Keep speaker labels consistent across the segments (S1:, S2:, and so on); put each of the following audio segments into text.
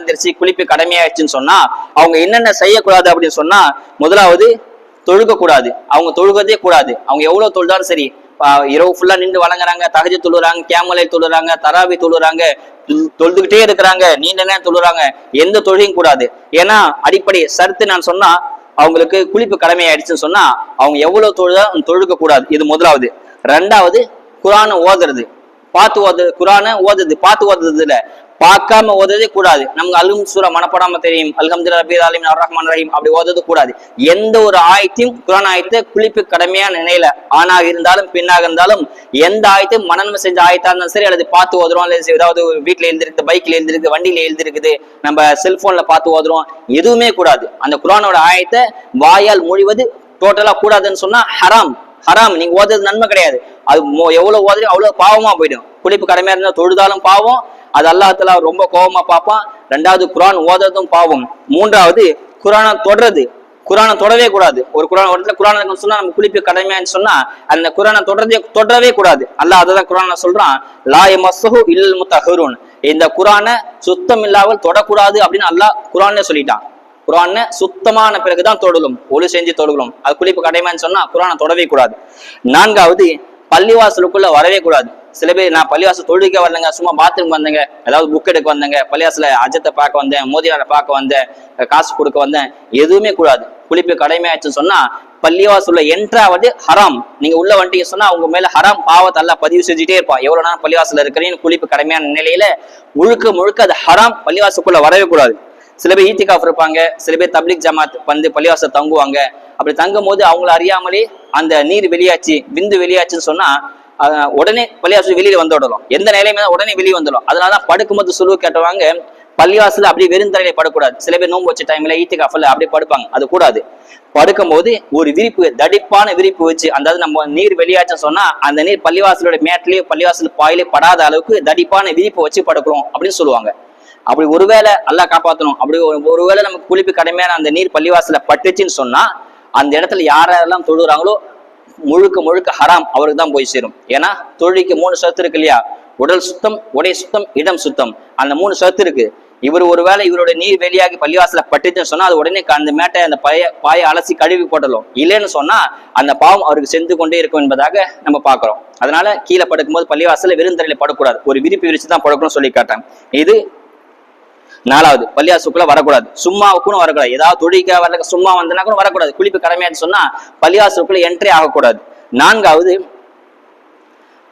S1: வந்துருச்சு குளிப்பு கடமையாயிடுச்சுன்னு சொன்னா அவங்க என்னென்ன செய்யக்கூடாது அப்படின்னு சொன்னா முதலாவது தொழுக கூடாது அவங்க தொழுகதே கூடாது. அவங்க எவ்வளவு தொழுதாலும் சரி இரவு ஃபுல்லா நின்று வழங்குறாங்க தகஜ தொழுறாங்க கேமலை தொழுறாங்க தராவி தொழுறாங்க தொழுதுகிட்டே இருக்கிறாங்க நீண்ட நேரம் தொழுறாங்க எந்த தொழுகையும் கூடாது. ஏன்னா அடிப்படை சருத்து நான் சொன்னா அவங்களுக்கு குளிப்பு கடமையாயிடுச்சுன்னு சொன்னா அவங்க எவ்வளவு தொழுதா தொழுக கூடாது இது முதலாவது. ரெண்டாவது குரானை ஓதுறது. பார்த்து ஓது குரானை ஓதுது பார்த்து ஓதுறது பார்க்காம ஓதுறதே கூடாது. நமக்கு அல்ஹம் சூரா மனப்படாம தெரியும். அல்ஹம்துலில்லாஹ் ரபில் அலிம் அர் ரஹ்மான் ரஹீம் அப்படி ஓதது கூடாது. எந்த ஒரு ஆயத்தையும் குரான் ஆயத்தை குளிப்பு கடமையான நிலையில ஆணாக இருந்தாலும் பெண்ணாக இருந்தாலும் எந்த ஆயத்தையும் மனநம் செஞ்ச ஆயத்தா இருந்தாலும் சரி அல்லது பார்த்து ஓதுறோம் அல்லது ஏதாவது வீட்டுல எழுந்திருக்கு பைக்ல எழுந்திருக்கு வண்டியில எழுந்திருக்குது நம்ம செல்போன்ல பார்த்து ஓதுறோம் எதுவுமே கூடாது. அந்த குரானோட ஆயத்தை வாயால் மொழிவது டோட்டலா கூடாதுன்னு சொன்னா ஹராம் ஹராம் நீங்க ஓதுறது நன்மை கிடையாது. அது மோ- எவ்வளவு ஓதுறீங்க அவ்வளவு பாவமா போயிடும். குளிப்பு கடமையா இருந்தா தொழுதாலும் பாவம் அது அல்லாத்துல ரொம்ப கோபமா பார்ப்பான். ரெண்டாவது குரான் ஓதுறதும் பாவம். மூன்றாவது குரானை தொடறது. குரானை தொடவே கூடாது. ஒரு குரான் ஒரு இடத்துல குரான் சொன்னா நம்ம குளிப்பு கடமையான்னு சொன்னா அந்த குரானை தொடர்றதே தொடரவே கூடாது. அல்லாஹ் அதான் குரான சொல்றான். லா மசஹு இல்லல் முத்தஹருன். இந்த குரானை சுத்தம் இல்லாமல் தொடக்கூடாது அப்படின்னு அல்லாஹ் குரானே சொல்லிட்டான். குரானை சுத்தமான பிறகுதான் தொடலும் ஒளி செஞ்சு தொடலும் அது குளிப்பு கடமைன்னு சொன்னா குரானை தொடவே கூடாது. நான்காவது பள்ளிவாசலுக்குள்ள வரவே கூடாது. சில பேர் நான் பள்ளிவாசல் தொழுக வரலங்க சும்மா பாத்ரூம் வந்தேங்க ஏதாவது புக் எடுக்க வந்தேங்க பள்ளிவாசல அஜத்தை பார்க்க வந்தேன் மோதியாரை பார்க்க வந்தேன் காசு கொடுக்க வந்தேன் எதுவுமே கூடாது. குளிப்பு கடமையாச்சுன்னு சொன்னா பள்ளிவாசல்ல என்ட்ராவது ஹராம். நீங்க உள்ள வந்துட்டீங்க சொன்னா அவங்க மேல ஹராம் பாவத்தை எல்லாம் பதிவு செஞ்சுட்டே இருப்பான். எவ்வளவு நேரம் பள்ளிவாசல இருக்கிறீன்னு குளிப்பு கடமையான நிலையில முழுக்க முழுக்க அது ஹராம் பள்ளிவாசலுக்குள்ள வரவே கூடாது. சில பேர் ஈத்திகாஃப் இருப்பாங்க சில பேர் தப்லிக் ஜமாத் வந்து பள்ளிவாசல் தங்குவாங்க. அப்படி தங்கும் போது அவங்கள அறியாமலே அந்த நீர் வெளியாச்சு விந்து வெளியாச்சுன்னு சொன்னா உடனே பள்ளிவாசல் வெளியில வந்துடலாம் எந்த நிலையுமே உடனே வெளியே வந்துடும் அதனாலதான் படுக்கும்போது சுழுவு கேட்டவாங்க பள்ளிவாசல் அப்படியே வெறுந்தரையில படக்கூடாது. சில பேர் நோன்பு வச்ச டைம்ல ஈத்திகாஃப்ல அப்படியே படுப்பாங்க. அது கூடாது. படுக்கும்போது ஒரு விரிப்பு தடிப்பான விரிப்பு வச்சு அதாவது நம்ம நீர் வெளியாச்சுன்னு சொன்னா அந்த நீர் பள்ளிவாசலோட மேட்லயோ பள்ளிவாசல் பாயிலே படாத அளவுக்கு தடிப்பான விரிப்பு வச்சு படுக்கிறோம் அப்படின்னு சொல்லுவாங்க. அப்படி ஒருவேளை நல்லா காப்பாற்றணும் அப்படி ஒரு- ஒருவேளை நமக்கு குளிப்பு கடமையான அந்த நீர் பள்ளிவாசல பட்டுச்சுன்னு சொன்னா அந்த இடத்துல யாரெல்லாம் தொழுகிறாங்களோ முழுக்க முழுக்க ஹராம் அவருக்கு தான் போய் சேரும். ஏன்னா தொழிலுக்கு மூணு சத்து இருக்கு இல்லையா? உடல் சுத்தம் உடை சுத்தம் இடம் சுத்தம். அந்த மூணு சத்து இருக்கு. இவர் ஒருவேளை இவரோட நீர் வெளியாகி பள்ளிவாசல பட்டுச்சுன்னு சொன்னா அது உடனே அந்த மேட்டை அந்த பய பாயை அலசி கழுவி போடலாம் இல்லைன்னு சொன்னா அந்த பாவம் அவருக்கு சென்று கொண்டே இருக்கும் என்பதாக நம்ம பார்க்கிறோம். அதனால கீழே படுக்கும்போது பள்ளிவாசல வெறுந்தரையில படக்கூடாது. ஒரு விரிப்பு விரிச்சு தான் படுக்கணும்னு சொல்லி காட்டேன் இது நாலாவது பள்ளியாசுக்குள்ள வரக்கூடாது. சும்மாவுக்கும் வரக்கூடாது. ஏதாவது தொழிலுக்காக வரல சும்மா வந்தனா கூட வரக்கூடாது. குளிப்பு கடமையான்னு சொன்னா பள்ளியாசுக்குள்ள என்ட்ரி ஆகக்கூடாது. நான்காவது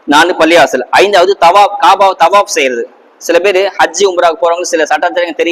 S1: நான்கு பள்ளியாசல். ஐந்தாவது தவாப் காபா தவாப் செய்யறது. சில பேர் ஹஜ்ஜி உம்ராவுக்கு போறவங்க சில சட்டத்திற்கு தெரியுது.